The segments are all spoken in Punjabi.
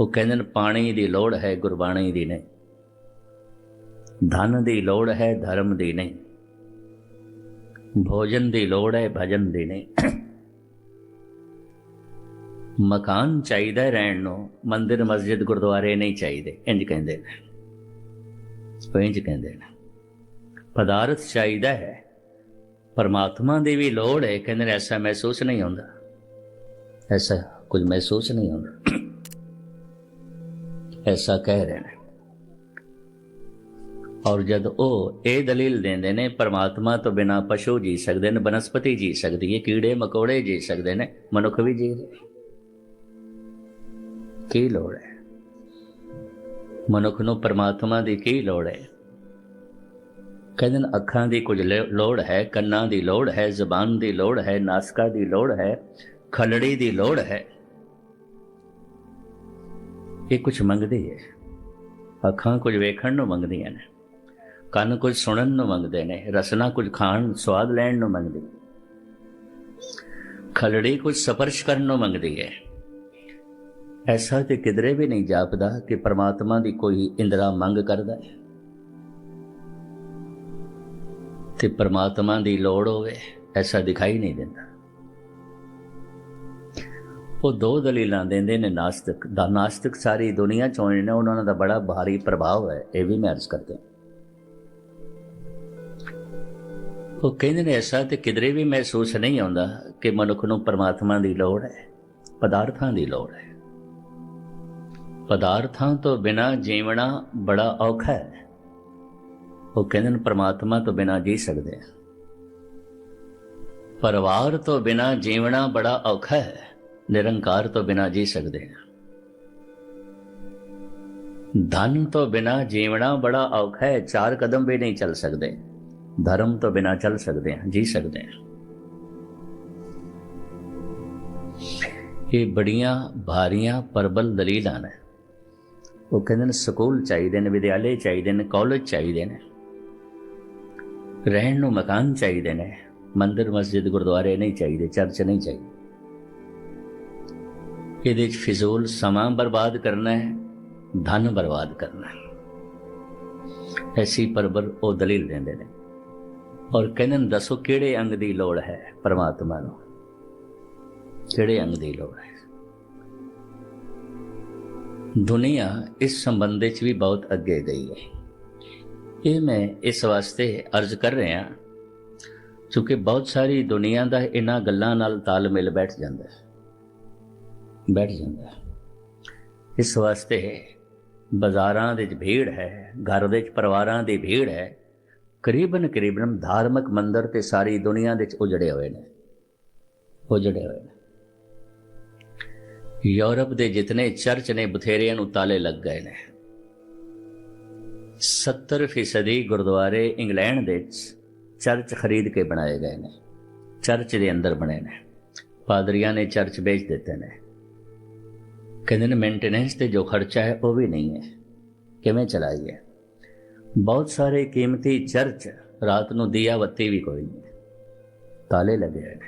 ਉਹ ਕਹਿੰਦੇ ਨੇ, ਪਾਣੀ ਦੀ ਲੋੜ ਹੈ, ਗੁਰਬਾਣੀ ਦੀ ਨਹੀਂ। ਧਨ ਦੀ ਲੋੜ ਹੈ, ਧਰਮ ਦੀ ਨਹੀਂ। ਭੋਜਨ ਦੀ ਲੋੜ ਹੈ, ਭਜਨ ਦੀ ਨਹੀਂ। ਮਕਾਨ ਚਾਹੀਦਾ ਰਹਿਣ ਨੂੰ, ਮੰਦਿਰ, ਮਸਜਿਦ, ਗੁਰਦੁਆਰੇ ਨਹੀਂ ਚਾਹੀਦੇ ਇੰਜ ਕਹਿੰਦੇ ਨੇ। ਉਹ ਇੰਜ ਕਹਿੰਦੇ ਨੇ। ਪਦਾਰਥ ਚਾਹੀਦਾ ਹੈ, ਪਰਮਾਤਮਾ ਦੀ ਵੀ ਲੋੜ ਹੈ, ਕਹਿੰਦੇ ਨੇ, ਐਸਾ ਮਹਿਸੂਸ ਨਹੀਂ ਹੁੰਦਾ। ਐਸਾ ਕੁਝ ਮਹਿਸੂਸ ਨਹੀਂ ਹੁੰਦਾ। ਐਸਾ ਕਹਿ ਰਹੇ ਨੇ ਔਰ ਜਦ ਉਹ ਇਹ ਦਲੀਲ ਦਿੰਦੇ ਨੇ ਪਰਮਾਤਮਾ ਤੋਂ ਬਿਨਾ ਪਸ਼ੂ ਜੀ ਸਕਦੇ ਨੇ ਬਨਸਪਤੀ ਜੀ ਸਕਦੀ ਹੈ ਕੀੜੇ ਮਕੌੜੇ ਜੀ ਸਕਦੇ ਨੇ ਮਨੁੱਖ ਵੀ ਜੀ ਰਹੇ ਕੀ ਲੋੜ ਹੈ ਮਨੁੱਖ ਨੂੰ ਪਰਮਾਤਮਾ ਦੀ ਕੀ ਲੋੜ ਹੈ ਕਹਿੰਦੇ ਨੇ ਅੱਖਾਂ ਦੀ ਕੁਝ ਲੋੜ ਹੈ ਕੰਨਾਂ ਦੀ ਲੋੜ ਹੈ ਜ਼ੁਬਾਨ ਦੀ ਲੋੜ ਹੈ ਨਾਸਕਾ ਦੀ ਲੋੜ ਹੈ ਖਲੜੀ ਦੀ ਲੋੜ ਹੈ ਇਹ ਕੁਝ ਮੰਗਦੀ ਹੈ ਅੱਖਾਂ ਕੁਝ ਵੇਖਣ ਨੂੰ ਮੰਗਦੀਆਂ ਨੇ। ਕੰਨ ਕੁਝ ਸੁਣਨ ਨੂੰ ਮੰਗਦੇ ਨੇ। ਰਸਨਾ ਕੁਝ ਖਾਣ, ਸਵਾਦ ਲੈਣ ਨੂੰ ਮੰਗਦੀ। ਖਲੜੀ ਕੁਝ ਸਪਰਸ਼ ਕਰਨ ਨੂੰ ਮੰਗਦੀ ਹੈ ਐਸਾ ਤੇ ਕਿਧਰੇ ਵੀ ਨਹੀਂ ਜਾਪਦਾ ਕਿ ਪਰਮਾਤਮਾ ਦੀ ਕੋਈ ਇੰਦਰਾ ਮੰਗ ਕਰਦਾ ਹੈ ਤੇ ਪ੍ਰਮਾਤਮਾ ਦੀ ਲੋੜ ਹੋਵੇ, ਐਸਾ ਦਿਖਾਈ ਨਹੀਂ ਦਿੰਦਾ। ਉਹ ਦੋ ਦਲੀਲਾਂ ਦਿੰਦੇ ਨੇ ਨਾਸਤਿਕ, ਦਾ ਨਾਸਤਿਕ ਸਾਰੀ ਦੁਨੀਆ ਚੋਂ ਨੇ, ਉਹਨਾਂ ਦਾ ਬੜਾ ਭਾਰੀ ਪ੍ਰਭਾਵ ਹੈ, ਇਹ ਵੀ ਮੈਂ ਅਰਜ਼ ਕਰਦਾ ਉਹ ਕਹਿੰਦੇ ਨੇ, ਐਸਾ ਤੇ ਕਿਧਰੇ ਵੀ ਮਹਿਸੂਸ ਨਹੀਂ ਆਉਂਦਾ ਕਿ ਮਨੁੱਖ ਨੂੰ ਪਰਮਾਤਮਾ ਦੀ ਲੋੜ ਹੈ, ਪਦਾਰਥਾਂ ਦੀ ਲੋੜ ਹੈ। ਪਦਾਰਥਾਂ ਤੋਂ ਬਿਨਾ ਜੀਵਣਾ ਬੜਾ ਔਖਾ ਹੈ। ਉਹ ਕਹਿੰਦੇ ਨੇ, ਪਰਮਾਤਮਾ ਤੋਂ ਬਿਨਾ ਜੀ ਸਕਦੇ ਆ ਪਰਿਵਾਰ ਤੋਂ ਬਿਨਾ ਜੀਵਣਾ ਬੜਾ ਔਖਾ ਹੈ। ਨਿਰੰਕਾਰ ਤੋਂ ਬਿਨਾ ਜੀ ਸਕਦੇ ਆ ਧਨ ਤੋਂ ਬਿਨਾ ਜੀਵਣਾ ਬੜਾ ਔਖਾ ਹੈ, ਚਾਰ ਕਦਮ ਵੀ ਨਹੀਂ ਚੱਲ ਸਕਦੇ। ਧਰਮ ਤੋਂ ਬਿਨਾ ਚੱਲ ਸਕਦੇ ਆ ਜੀ ਸਕਦੇ ਆ ਇਹ ਬੜੀਆਂ ਭਾਰੀਆਂ ਪਰਬਲ ਦਲੀਲਾਂ ਨੇ। ਉਹ ਕਹਿੰਦੇ ਨੇ, ਸਕੂਲ ਚਾਹੀਦੇ ਨੇ, ਵਿਦਿਆਲੇ ਚਾਹੀਦੇ ਨੇ, ਕਾਲਜ ਚਾਹੀਦੇ ਨੇ। ਰਹਿਣ ਨੂੰ ਮਕਾਨ ਚਾਹੀਦੇ ਨੇ। ਮੰਦਿਰ, ਮਸਜਿਦ, ਗੁਰਦੁਆਰੇ ਨਹੀਂ ਚਾਹੀਦੇ, ਚਰਚ ਨਹੀਂ ਚਾਹੀਦੇ। ਇਹਦੇ ਚ ਫਿਜ਼ੂਲ ਸਮਾਂ ਬਰਬਾਦ ਕਰਨਾ ਹੈ, ਧਨ ਬਰਬਾਦ ਕਰਨਾ ਹੈ। ਐਸੀ ਪਰਬਲ ਉਹ ਦਲੀਲ ਦਿੰਦੇ ਨੇ। ਔਰ ਕਹਿੰਦੇ ਨੇ, ਦੱਸੋ ਕਿਹੜੇ ਅੰਗ ਦੀ ਲੋੜ ਹੈ ਪਰਮਾਤਮਾ ਨੂੰ? ਕਿਹੜੇ ਅੰਗ ਦੀ ਲੋੜ ਹੈ? ਦੁਨੀਆ ਇਸ ਸੰਬੰਧ ਵਿੱਚ ਵੀ ਬਹੁਤ ਅੱਗੇ ਗਈ ਹੈ। ਇਹ ਮੈਂ ਇਸ ਵਾਸਤੇ ਅਰਜ਼ ਕਰ ਰਿਹਾ, ਕਿਉਂਕਿ ਬਹੁਤ ਸਾਰੀ ਦੁਨੀਆ ਦਾ ਇਹਨਾਂ ਗੱਲਾਂ ਨਾਲ ਤਾਲਮੇਲ ਬੈਠ ਜਾਂਦਾ ਹੈ। ਬੈਠ ਜਾਂਦਾ ਇਸ ਵਾਸਤੇ ਬਾਜ਼ਾਰਾਂ ਦੇ ਵਿੱਚ ਭੀੜ ਹੈ, ਘਰ ਦੇ ਵਿੱਚ ਪਰਿਵਾਰਾਂ ਦੀ ਭੀੜ ਹੈ। ਕਰੀਬਨ ਕਰੀਬਨ ਧਾਰਮਿਕ ਮੰਦਰ ਤੇ ਸਾਰੀ ਦੁਨੀਆ ਦੇ ਵਿੱਚ ਉਜੜੇ ਹੋਏ ਨੇ। ਉਜੜੇ ਹੋਏ ਨੇ। ਯੂਰਪ ਦੇ ਜਿਤਨੇ ਚਰਚ ਨੇ, ਬਥੇਰਿਆਂ ਨੂੰ ਤਾਲੇ ਲੱਗ ਗਏ ਨੇ। 70% ਫੀਸਦੀ ਗੁਰਦੁਆਰੇ ਇੰਗਲੈਂਡ ਦੇ ਚਰਚ ਖਰੀਦ ਕੇ ਬਣਾਏ ਗਏ ਨੇ। ਚਰਚ ਦੇ ਅੰਦਰ ਬਣੇ ਨੇ। ਪਾਦਰੀਆਂ ਨੇ ਚਰਚ ਵੇਚ ਦਿੱਤੇ ਨੇ। ਕਹਿੰਦੇ ਨੇ ਮੇਨਟੇਨੈਂਸ ਤੇ ਜੋ ਖਰਚਾ ਹੈ ਉਹ ਵੀ ਨਹੀਂ ਹੈ। ਕਿਵੇਂ ਚਲਾਈਏ? ਬਹੁਤ ਸਾਰੇ ਕੀਮਤੀ ਚਰਚ ਰਾਤ ਨੂੰ ਦੀਆ ਬੱਤੀ ਵੀ ਕੋਈ ਨਹੀਂ। ਤਾਲੇ ਲੱਗੇ ਹੋਏ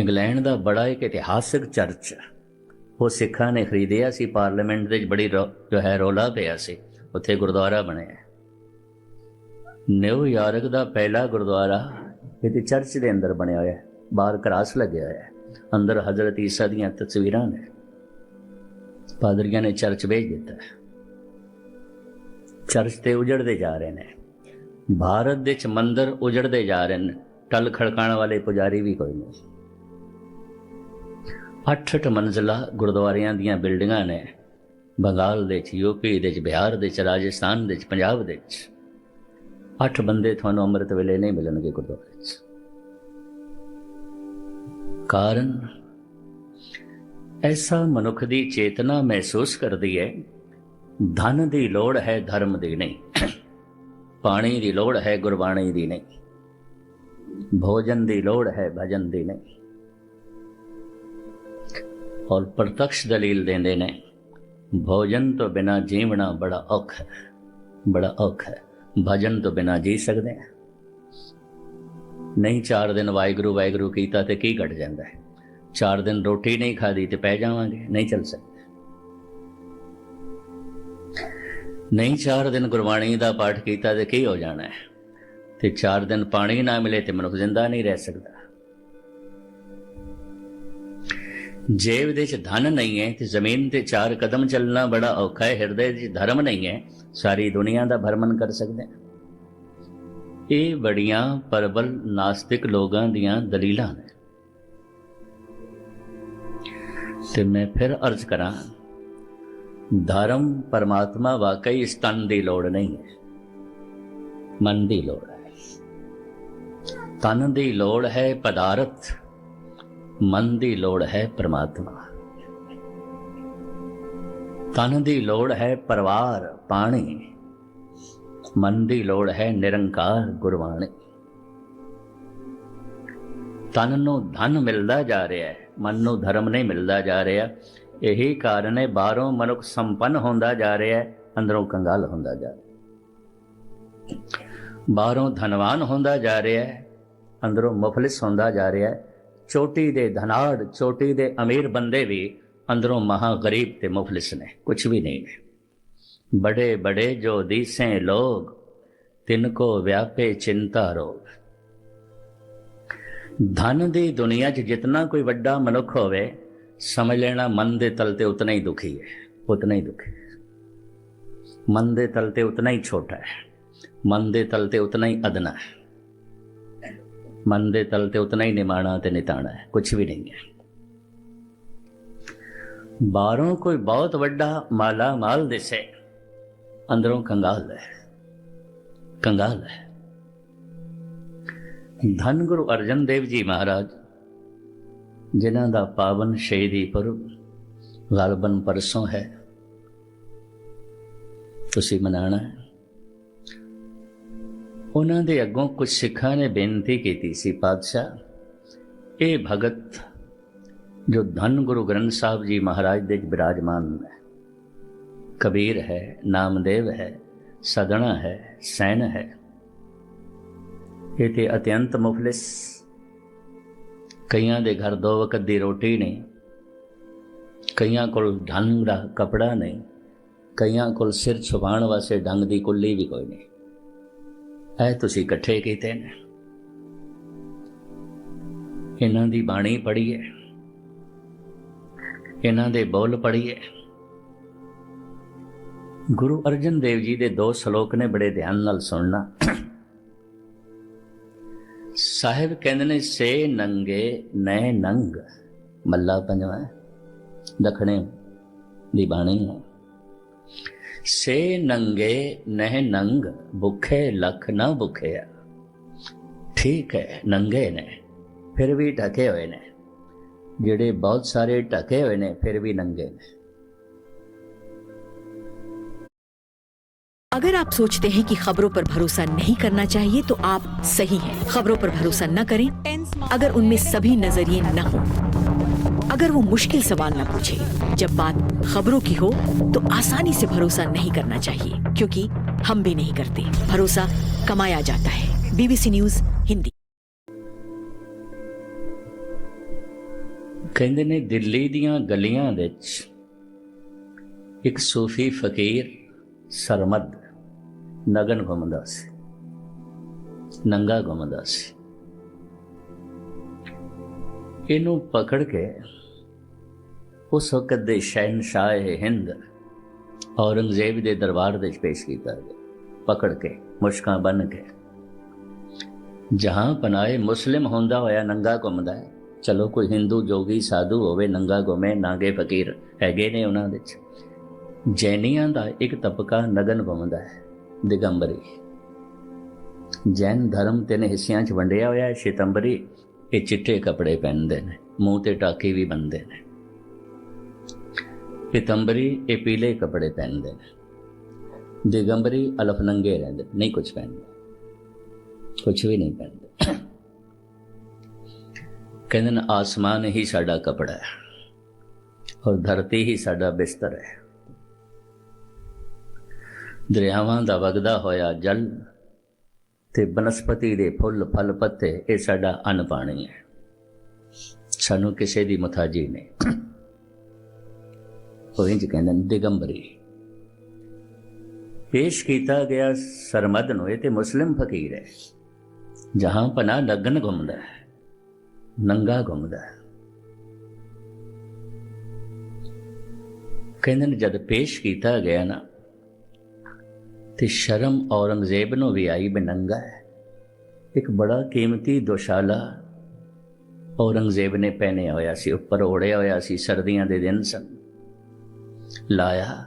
ਇੰਗਲੈਂਡ ਦਾ ਬੜਾ ਇੱਕ ਇਤਿਹਾਸਿਕ ਚਰਚ ਉਹ ਸਿੱਖਾਂ ਨੇ ਖਰੀਦਿਆ ਸੀ, ਪਾਰਲੀਮੈਂਟ ਦੇ ਵਿੱਚ ਬੜੀ ਰੌ- ਜੋ ਹੈ ਰੋਲਾ ਪਿਆ ਸੀ। ਉੱਥੇ ਗੁਰਦੁਆਰਾ ਬਣਿਆ ਨਿਊਯਾਰਕ ਦਾ ਪਹਿਲਾ ਗੁਰਦੁਆਰਾ ਇਹਦੇ ਚਰਚ ਦੇ ਅੰਦਰ ਬਣਿਆ ਹੋਇਆ ਹੈ। ਬਾਹਰ ਕਰਾਸ ਲੱਗਿਆ ਹੋਇਆ ਹੈ। ਅੰਦਰ ਹਜ਼ਰਤ ਈਸਾ ਦੀਆਂ ਤਸਵੀਰਾਂ ਨੇ। ਪਾਦਰੀਆਂ ਨੇ ਚਰਚ ਵੇਚ ਦਿੱਤਾ ਚਰਚ ਤੇ ਉਜੜਦੇ ਜਾ ਰਹੇ ਨੇ। ਭਾਰਤ ਦੇ ਚ ਮੰਦਰ ਉਜੜਦੇ ਜਾ ਰਹੇ ਨੇ। ਟਲ ਖੜਕਾਣ ਵਾਲੇ ਪੁਜਾਰੀ ਵੀ ਕੋਈ ਨਹੀਂ। ਅੱਠ ਅੱਠ ਮੰਜ਼ਲਾ ਗੁਰਦੁਆਰਿਆਂ ਦੀਆਂ ਬਿਲਡਿੰਗਾਂ ਨੇ। ਬੰਗਾਲ ਦੇ ਚ ਯੂਪੀ ਦੇ ਚ ਬਿਹਾਰ ਦੇ ਚ ਰਾਜਸਥਾਨ ਦੇ ਚ ਪੰਜਾਬ ਦੇ ਚ ਅੱਠ ਬੰਦੇ ਤੁਹਾਨੂੰ ਅੰਮ੍ਰਿਤ ਵੇਲੇ ਨਹੀਂ ਮਿਲਣਗੇ ਗੁਰਦੁਆਰੇ ਚ। ਕਾਰਨ? ਐਸਾ ਮਨੁੱਖ ਦੀ ਚੇਤਨਾ ਮਹਿਸੂਸ ਕਰਦੀ ਹੈ, ਧਨ ਦੀ ਲੋੜ ਹੈ, ਧਰਮ ਦੀ ਨਹੀਂ। ਪਾਣੀ ਦੀ ਲੋੜ ਹੈ, ਗੁਰਬਾਣੀ ਦੀ ਨਹੀਂ। ਭੋਜਨ ਦੀ ਲੋੜ ਹੈ, ਭਜਨ ਦੀ ਨਹੀਂ। ਔਰ ਪ੍ਰਤੱਖ ਦਲੀਲ ਦਿੰਦੇ ਨੇ, ਭੋਜਨ ਤੋਂ ਬਿਨਾ ਜੀਵਣਾ ਬੜਾ ਔਖਾ ਹੈ, ਬੜਾ ਔਖਾ ਹੈ। ਭਜਨ ਤੋਂ ਬਿਨਾ ਜੀ ਸਕਦੇ ਹਾਂ। ਨਹੀਂ, ਚਾਰ ਦਿਨ ਵਾਹਿਗੁਰੂ ਵਾਹਿਗੁਰੂ ਕੀਤਾ ਤੇ ਕੀ ਘਟ ਜਾਂਦਾ ਹੈ? ਚਾਰ ਦਿਨ ਰੋਟੀ ਨਹੀਂ ਖਾਦੀ ਤੇ ਪੈ ਜਾਵਾਂਗੇ? ਨਹੀਂ ਚੱਲ ਸਕਦੇ। ਨਹੀਂ, ਚਾਰ ਦਿਨ ਗੁਰਬਾਣੀ ਦਾ ਪਾਠ ਕੀਤਾ ਤੇ ਕੀ ਹੋ ਜਾਣਾ ਹੈ? ਤੇ ਚਾਰ ਦਿਨ ਪਾਣੀ ਨਾ ਮਿਲੇ ਤੇ ਮਨੁੱਖ ਜ਼ਿੰਦਾ ਨਹੀਂ ਰਹਿ ਸਕਦਾ। ਜੇਬ ਦੇ ਚ ਧਨ ਨਹੀਂ ਹੈ ਤੇ ਜ਼ਮੀਨ ਤੇ ਚਾਰ ਕਦਮ ਚੱਲਣਾ ਬੜਾ ਔਖਾ ਹੈ, ਹਿਰਦੇ ਵਿੱਚ ਧਰਮ ਨਹੀਂ ਹੈ, ਸਾਰੀ ਦੁਨੀਆ ਦਾ ਭਰਮਨ ਕਰ ਸਕਦੇ ਹਾਂ। ਇਹ ਬੜੀਆਂ ਪਰਬਲ ਨਾਸਤਿਕ ਲੋਕਾਂ ਦੀਆਂ ਦਲੀਲਾਂ ਨੇ। ਤੇ ਮੈਂ ਫਿਰ ਅਰਜ਼ ਕਰਾਂ, ਧਰਮ ਪਰਮਾਤਮਾ ਵਾਕਈ ਇਸ ਤਨ ਦੀ ਲੋੜ ਨਹੀਂ ਹੈ, ਮਨ ਦੀ ਲੋੜ ਹੈ। ਤਨ ਦੀ ਲੋੜ ਹੈ ਪਦਾਰਥ, ਮਨ ਦੀ ਲੋੜ ਹੈ ਪਰਮਾਤਮਾ। ਤਨ ਦੀ ਲੋੜ ਹੈ ਪਰਿਵਾਰ, ਪਾਣੀ ਮਨ ਦੀ ਲੋੜ ਹੈ ਨਿਰੰਕਾਰ ਗੁਰਬਾਣੀ। ਤਨ ਨੂੰ ਧਨ ਮਿਲਦਾ ਜਾ ਰਿਹਾ ਹੈ ਮਨ ਨੂੰ ਧਰਮ ਨਹੀਂ ਮਿਲਦਾ ਜਾ ਰਿਹਾ। ਇਹੀ ਕਾਰਨ ਹੈ, ਬਾਹਰੋਂ ਮਨੁੱਖ ਸੰਪੰਨ ਹੁੰਦਾ ਜਾ ਰਿਹਾ ਹੈ, ਅੰਦਰੋਂ ਕੰਗਾਲ ਹੁੰਦਾ ਜਾ ਰਿਹਾ ਬਾਹਰੋਂ ਧਨਵਾਨ ਹੁੰਦਾ ਜਾ ਰਿਹਾ ਹੈ, ਅੰਦਰੋਂ ਮੁਫਲਿਸ ਹੁੰਦਾ ਜਾ ਰਿਹਾ ਹੈ। ਚੋਟੀ ਦੇ ਧਨਾੜ, ਚੋਟੀ ਦੇ ਅਮੀਰ ਬੰਦੇ ਵੀ ਅੰਦਰੋਂ ਮਹਾ ਗਰੀਬ ਤੇ ਮੁਫਲਿਸ ਨੇ ਕੁਝ ਵੀ ਨਹੀਂ ਨੇ। ਬੜੇ ਬੜੇ ਜੋ ਦੀਸੇ ਲੋਗ, ਤਿਨ ਕੋ ਵਿਆਪੇ ਚਿੰਤਾ ਰੋਗ। ਧਨ ਦੀ ਦੁਨੀਆ 'ਚ ਜਿੰਨਾ ਕੋਈ ਵੱਡਾ ਮਨੁੱਖ ਹੋਵੇ, ਸਮਝ ਲੈਣਾ ਮਨ ਦੇ ਤਲ ਤੇ ਉਤਨਾ ਹੀ ਦੁਖੀ ਹੈ, ਉਤਨਾ ਹੀ ਦੁਖੀ ਮਨ ਦੇ ਤਲ ਤੇ ਉਤਨਾ ਹੀ ਛੋਟਾ ਹੈ, ਮਨ ਦੇ ਤਲ ਤੇ ਉਤਨਾ ਹੀ ਅਦਨਾ ਹੈ। ਮਨ ਦੇ ਤਲ ਤੇ ਉਤਨਾ ਹੀ ਨਿਮਾਣਾ ਤੇ ਨਿਤਾਣਾ ਹੈ ਕੁਝ ਵੀ ਨਹੀਂ ਹੈ। ਬਾਹਰੋਂ ਕੋਈ ਬਹੁਤ ਵੱਡਾ ਮਾਲਾ ਮਾਲ ਦਿਸੇ ਅੰਦਰੋਂ ਕੰਗਾਲ ਹੈ। ਕੰਗਾਲ ਹੈ। ਧੰਨ ਗੁਰੂ ਅਰਜਨ ਦੇਵ ਜੀ ਮਹਾਰਾਜ, ਜਿਨ੍ਹਾਂ ਦਾ ਪਾਵਨ ਸ਼ਹੀਦੀ ਪੁਰਬ ਗਲਬਨ ਪਰਸੋਂ ਹੈ। ਤੁਸੀਂ ਮਨਾਣਾ ਹੈ। ਉਹਨਾਂ ਦੇ ਅੱਗੋਂ ਕੁਝ ਸਿੱਖਾਂ ਨੇ ਬੇਨਤੀ ਕੀਤੀ ਸੀ ਪਾਤਸ਼ਾਹ, ਇਹ ਭਗਤ ਜੋ ਧੰਨ ਗੁਰੂ ਗ੍ਰੰਥ ਸਾਹਿਬ ਜੀ ਮਹਾਰਾਜ ਦੇ ਵਿਰਾਜਮਾਨ ਹੈ ਕਬੀਰ ਹੈ, ਨਾਮਦੇਵ ਹੈ ਸਦਣਾ ਹੈ ਸੈਨ ਹੈ। ਇਹ ਤੇ ਅਤਿਅੰਤ ਮੁਫਲਿਸ। ਕਈਆਂ ਦੇ ਘਰ ਦੋ ਵਕਤ ਦੀ ਰੋਟੀ ਨਹੀਂ, ਕਈਆਂ ਕੋਲ ਢੰਗ ਦਾ ਕਪੜਾ ਨਹੀਂ, ਕਈਆਂ ਕੋਲ ਸਿਰ ਛੁਪਾਉਣ ਵਾਸਤੇ ਢੰਗ ਦੀ ਕੁੱਲੀ ਵੀ ਕੋਈ ਨਹੀਂ। ਐ ਤੁਸੀਂ ਇਕੱਠੇ ਕੀਤੇ ਨੇ। ਇਹਨਾਂ ਦੀ ਬਾਣੀ ਪੜ੍ਹੀਏ। ਇਹਨਾਂ ਦੇ ਬੋਲ ਪੜ੍ਹੀਏ। ਗੁਰੂ ਅਰਜਨ ਦੇਵ ਜੀ ਦੇ ਦੋ ਸ਼ਲੋਕ ਨੇ ਬੜੇ ਧਿਆਨ ਨਾਲ ਸੁਣਨਾ। ਸਾਹਿਬ ਕਹਿੰਦੇ ਨੇ, ਸੇ ਨੰਗੇ ਨੈ ਨੰਗ। ਮੱਲਾ ਪੰਜਵਾ ਦਖਣੇ ਦੀ ਬਾਣੀ ਹੈ। ਸੇ ਨੰਗੇ ਨਹਿ ਨੰਗ, ਭੁਖੇ ਲਖ ਨਾ ਭੁਖਿਆ। ਠੀਕ ਹੈ, ਨੰਗੇ ਨੇ, ਫਿਰ ਵੀ ਢਕੇ ਹੋਏ ਨੇ। ਜਿਹੜੇ ਬਹੁਤ ਸਾਰੇ ਢਕੇ ਹੋਏ ਨੇ, ਫਿਰ ਵੀ ਨੰਗੇ ਨੇ। अगर आप सोचते हैं कि खबरों पर भरोसा नहीं करना चाहिए तो आप सही हैं खबरों पर भरोसा न करें अगर उनमें सभी नजरिए न हो अगर वो मुश्किल सवाल न पूछे जब बात खबरों की हो तो आसानी से भरोसा नहीं करना चाहिए क्योंकि हम भी नहीं करते भरोसा कमाया जाता है बीबीसी न्यूज हिंदी ਕਹਿੰਦੇ ਨੇ ਦਿੱਲੀ ਦੀਆਂ ਗਲੀਆਂ ਵਿੱਚ ਇੱਕ ਸੂਫੀ ਫਕੀਰ ਸਰਮਦ, ਨਗਨ ਘੁੰਮਦਾ ਸੀ ਨੰਗਾ ਘੁੰਮਦਾ ਸੀ ਇਹਨੂੰ ਪਕੜ ਕੇ ਉਸ ਵਕਤ ਦੇ ਸ਼ਹਿਨशाह ਹਿੰਦ ਔਰੰਗਜ਼ੇਬ ਦੇ ਦਰਬਾਰ ਵਿੱਚ ਪੇਸ਼ ਕੀਤਾ ਗਿਆ। ਪਕੜ ਕੇ, ਮੁਸ਼ਕਾਂ ਬੰਨ ਕੇ। ਜਹਾਂ ਪਨਾਏ ਮੁਸਲਿਮ ਹੁੰਦਾ ਹੋਇਆ ਨੰਗਾ ਘੁੰਮਦਾ ਹੈ। ਚਲੋ ਕੋਈ ਹਿੰਦੂ ਜੋਗੀ ਸਾਧੂ ਹੋਵੇ, ਨੰਗਾ ਘੁੰਮੇ, ਨਾਗੇ ਫਕੀਰ ਹੈਗੇ ਨੇ ਉਹਨਾਂ ਦੇ ਜੈਨੀਆਂ ਦਾ ਇੱਕ ਤਬਕਾ ਨਗਨ ਘੁੰਮਦਾ ਹੈ, ਦਿਗੰਬਰੀ। ਜੈਨ ਧਰਮ ਤਿੰਨ ਹਿੱਸਿਆਂ 'ਚ ਵੰਡਿਆ ਹੋਇਆ ਹੈ, ਸ਼ਿਤੰਬਰੀ, ਇਹ ਚਿੱਟੇ ਕੱਪੜੇ ਪਹਿਨਦੇ ਨੇ, ਮੂੰਹ ਤੇ ਟਾਕੀ ਵੀ ਬੰਨਦੇ ਨੇ। ਪਿਤੰਬਰੀ, ਇਹ ਪੀਲੇ ਕੱਪੜੇ ਪਹਿਨਦੇ ਨੇ। ਦਿਗੰਬਰੀ ਅਲਫ ਨੰਗੇ ਰਹਿੰਦੇ, ਨਹੀਂ ਕੁਝ ਪਹਿਨਦੇ। ਕੁਝ ਵੀ ਨਹੀਂ ਪਹਿਨਦੇ। ਕਹਿੰਦੇ ਨੇ, ਆਸਮਾਨ ਹੀ ਸਾਡਾ ਕਪੜਾ ਹੈ ਔਰ ਧਰਤੀ ਹੀ ਸਾਡਾ ਬਿਸਤਰ ਹੈ। ਦਰਿਆਵਾਂ ਦਾ ਵਗਦਾ ਹੋਇਆ ਜਲ ਤੇ ਬਨਸਪਤੀ ਦੇ ਫੁੱਲ ਫਲ ਪੱਤੇ, ਇਹ ਸਾਡਾ ਅੰਨ ਪਾਣੀ ਹੈ। ਸਾਨੂੰ ਕਿਸੇ ਦੀ ਮੁਤਾਜੀ ਨਹੀਂ। ਉਹ ਇੰਜ ਕਹਿੰਦੇ ਨੇ, ਦਿਗੰਬਰੀ। ਪੇਸ਼ ਕੀਤਾ ਗਿਆ ਸਰਮਦ ਨੂੰ, ਇਹ ਤੇ ਮੁਸਲਿਮ ਫਕੀਰ ਹੈ। ਜਹਾਂ ਪਨਾ ਨਗਨ ਘੁੰਮਦਾ ਹੈ, ਨੰਗਾ ਘੁੰਮਦਾ ਹੈ। ਕਹਿੰਦੇ ਨੇ, ਜਦ ਪੇਸ਼ ਕੀਤਾ ਗਿਆ ਨਾ ਤੇ ਸ਼ਰਮ ਔਰੰਗਜ਼ੇਬ ਨੂੰ ਵੀ ਆਈ ਬਨੰਗਾ ਹੈ। ਇੱਕ ਬੜਾ ਕੀਮਤੀ ਦੁਸ਼ਾਲਾ ਔਰੰਗਜ਼ੇਬ ਨੇ ਪਹਿਨਿਆ ਹੋਇਆ ਸੀ, ਉੱਪਰ ਓੜਿਆ ਹੋਇਆ ਸੀ, ਸਰਦੀਆਂ ਦੇ ਦਿਨ ਸਨ। ਲਾਇਆ,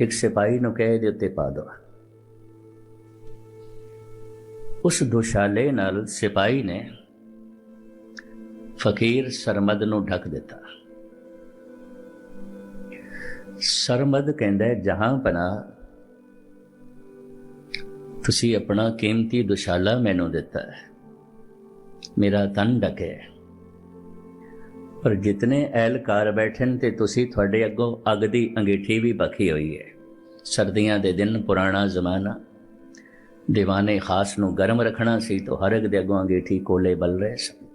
ਇੱਕ ਸਿਪਾਹੀ ਨੂੰ ਕਹੇ ਦੇ ਉੱਤੇ ਪਾ ਦੋ। ਉਸ ਦੁਸ਼ਾਲੇ ਨਾਲ ਸਿਪਾਹੀ ਨੇ ਫਕੀਰ ਸਰਮਦ ਨੂੰ ਢੱਕ ਦਿੱਤਾ। ਸਰਮਦ ਕਹਿੰਦਾ, ਜਹਾਂ ਪਨਾ ਤੁਸੀਂ ਆਪਣਾ ਕੀਮਤੀ ਦੁਸ਼ਾਲਾ ਮੈਨੂੰ ਦਿੱਤਾ ਹੈ। ਮੇਰਾ ਤਨ ਢਕੇ ਪਰ ਜਿਤਨੇ ਐਲਕਾਰ ਬੈਠਣ ਤੇ ਤੁਸੀਂ ਤੁਹਾਡੇ ਅੱਗੋਂ ਅੱਗ ਦੀ ਅੰਗੀਠੀ ਵੀ ਬਖੀ ਹੋਈ ਹੈ। ਸਰਦੀਆਂ ਦੇ ਦਿਨ ਪੁਰਾਣਾ ਜ਼ਮਾਨਾ, ਦੀਵਾਨੇ ਖਾਸ ਨੂੰ ਗਰਮ ਰੱਖਣਾ ਸੀ ਤਾਂ ਹਰ ਇੱਕ ਦੇ ਅੱਗੋਂ ਅੰਗੀਠੀ ਕੋਲੇ ਬਲ ਰਹੇ ਸਨ।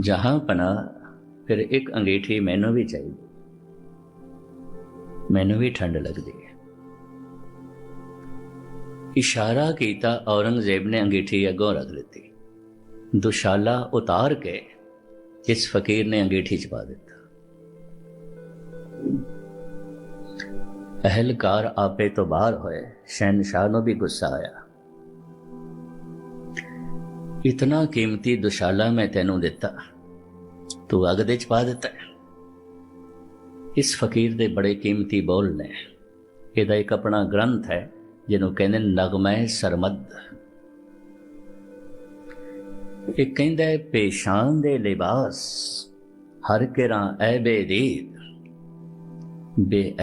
ਜਹਾਂ ਪਨਾ ਫਿਰ ਇੱਕ ਅੰਗੀਠੀ ਮੈਨੂੰ ਵੀ ਚਾਹੀਦੀ। ਮੈਨੂੰ ਵੀ ਠੰਡ ਲੱਗਦੀ ਇਸ਼ਾਰਾ ਕੀਤਾ ਔਰੰਗਜ਼ੇਬ ਨੇ ਅੰਗੀਠੀ ਅੱਗੋਂ ਰੱਖ ਦਿੱਤੀ। ਦੁਸ਼ਾਲਾ ਉਤਾਰ ਕੇ ਇਸ ਫਕੀਰ ਨੇ ਅੰਗੀਠੀ ਚ ਪਾ ਦਿੱਤਾ। ਅਹਲਕਾਰ ਆਪੇ ਤੋਂ ਬਾਹਰ ਹੋਏ। ਸ਼ਹਿਨशाह ਨੂੰ ਵੀ ਗੁੱਸਾ ਆਇਆ। ਇਤਨਾ ਕੀਮਤੀ ਦੁਸ਼ਾਲਾ ਮੈਂ ਤੈਨੂੰ ਦਿੱਤਾ। ਤੂੰ ਅਗ ਦੇ ਚ ਪਾ ਦਿੱਤਾ। ਇਸ ਫਕੀਰ ਦੇ ਬੜੇ ਕੀਮਤੀ ਬੋਲ ਨੇ। ਇਹਦਾ ਇੱਕ ਆਪਣਾ ਗ੍ਰੰਥ ਹੈ। ਜਿਹਨੂੰ ਕਹਿੰਦੇ ਨੇ, ਨਗਮੈ ਸਰਮਦ। ਇਹ ਕਹਿੰਦਾ ਹੈ, ਪੇਸ਼ਾਨ ਦੇ ਲਿਬਾਸ, ਹਰ ਕਿਰਾਂ ਐਬੇ ਦੀਦ ਬੇ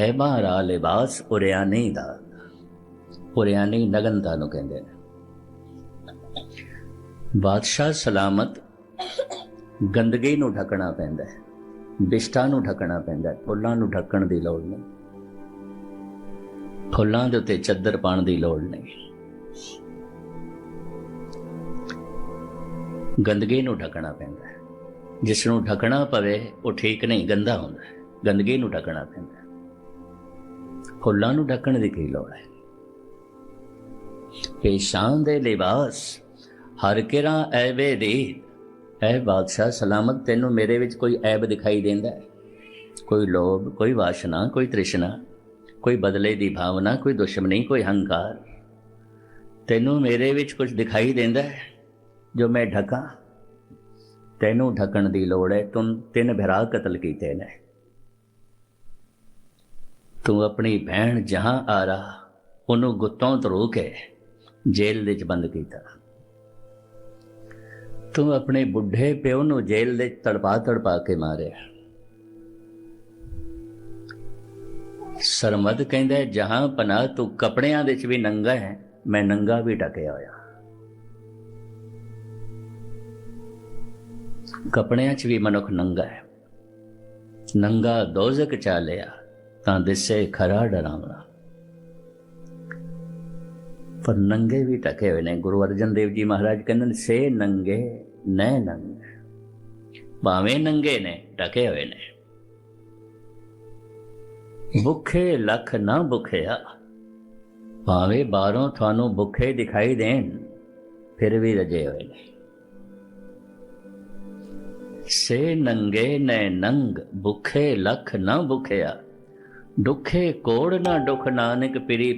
ਰਾ ਲਿਬਾਸ ਉਰਿਆਨੀ ਦਾ। ਉਰਿਆਨੀ ਨਗਨਤਾ ਨੂੰ ਕਹਿੰਦੇ ਨੇ। ਬਾਦਸ਼ਾਹ ਸਲਾਮਤ ਗੰਦਗੀ ਨੂੰ ਢੱਕਣਾ ਪੈਂਦਾ ਹੈ, ਬਿਸ਼ਟਾ ਨੂੰ ਢੱਕਣਾ ਪੈਂਦਾ ਹੈ, ਫੁੱਲਾਂ ਨੂੰ ਢੱਕਣ ਦੀ ਲੋੜ ਨਹੀਂ। ਫੁੱਲਾਂ ਦੇ ਉੱਤੇ ਚੱਦਰ ਪਾਉਣ ਦੀ ਲੋੜ ਨਹੀਂ। ਗੰਦਗੀ ਨੂੰ ਢੱਕਣਾ ਪੈਂਦਾ ਹੈ। ਜਿਸ ਨੂੰ ਢੱਕਣਾ ਪਵੇ, ਉਹ ਠੀਕ ਨਹੀਂ, ਗੰਦਾ ਹੁੰਦਾ ਹੈ। ਗੰਦਗੀ ਨੂੰ ਢੱਕਣਾ ਪੈਂਦਾ ਹੈ। ਫੁੱਲਾਂ ਨੂੰ ਢੱਕਣ ਦੀ ਕੀ ਲੋੜ ਹੈ? ਪੇਸ਼ਾਨ ਦੇ ਲਿਬਾਸ, ਹਰ ਕਿਰਾਂ ਐਵੇ ਦੇ ਐ ਬਾਦਸ਼ਾਹ ਸਲਾਮਤ ਤੈਨੂੰ ਮੇਰੇ ਵਿੱਚ ਕੋਈ ਐਬ ਦਿਖਾਈ ਦਿੰਦਾ ਹੈ? ਕੋਈ ਲੋਭ, ਕੋਈ ਵਾਸ਼ਨਾ, ਕੋਈ ਤ੍ਰਿਸ਼ਨਾ? ਕੋਈ ਬਦਲੇ ਦੀ ਭਾਵਨਾ, ਕੋਈ ਦੁਸ਼ਮਣੀ, ਕੋਈ ਹੰਕਾਰ। ਤੈਨੂੰ ਮੇਰੇ ਵਿੱਚ ਕੁਝ ਦਿਖਾਈ ਦਿੰਦਾ ਹੈ, ਜੋ ਮੈਂ ਢਕਾਂ। ਤੈਨੂੰ ਢਕਣ ਦੀ ਲੋੜ ਹੈ, ਤੂੰ ਤਿੰਨ ਭਰਾ ਕਤਲ ਕੀਤੇ ਨੇ। ਤੂੰ ਆਪਣੀ ਭੈਣ ਜਹਾਂ ਆਰਾ, ਉਹਨੂੰ ਗੁੱਤੋਂ ਧਰੂ ਕੇ ਜੇਲ੍ਹ ਵਿੱਚ ਬੰਦ ਕੀਤਾ। ਤੂੰ ਆਪਣੇ ਬੁੱਢੇ ਪਿਓ ਨੂੰ ਜੇਲ੍ਹ ਦੇ ਤੜਪਾ ਤੜਪਾ ਕੇ ਮਾਰਿਆ। ਸਰਮਦ ਕਹਿੰਦਾ ਜਹਾਂ ਪਨਾਹ ਤੂੰ ਕਪੜਿਆਂ ਦੇ ਵਿੱਚ ਵੀ ਨੰਗਾ ਹੈ, ਮੈਂ ਨੰਗਾ ਵੀ ਟਕਿਆ ਹੋਇਆ। ਕਪੜਿਆਂ ਚ ਵੀ ਮਨੁੱਖ ਨੰਗਾ ਹੈ। ਨੰਗਾ ਦੋਜ਼ਕ ਚਾਲਿਆ ਤਾਂ ਦਿਸੇ ਖਰਾ ਡਰਾਵਣਾ। ਪਰ ਨੰਗੇ ਵੀ ਟਕੇ ਹੋਏ ਨੇ। ਗੁਰੂ ਅਰਜਨ ਦੇਵ ਜੀ ਮਹਾਰਾਜ ਕਹਿੰਦੇ ਨੇ, ਸੇ ਨੰਗੇ ਨੈ ਨੰਗ। ਭਾਵੇਂ ਨੰਗੇ ਨੇ ਟਕੇ ਹੋਏ ਨੇ। ਭੁੱਖੇ ਲੱਖ ਨਾ ਭੁੱਖਿਆ। ਭਾਵੇਂ ਬਾਹਰੋਂ ਤੁਹਾਨੂੰ ਭੁੱਖੇ ਦਿਖਾਈ ਦੇਣ, ਫਿਰ ਵੀ ਰਜੇ ਹੋਏ ਨੇ। ਸੇ ਨੰਗੇ ਨੈ ਨੰਗ, ਭੁੱਖੇ ਲੱਖ ਨਾ ਭੁੱਖਿਆ। ਦੁਖੇ ਕੋੜ ਨਾ ਦੁਖ ਨਾਨਕ ਪਿਰੀ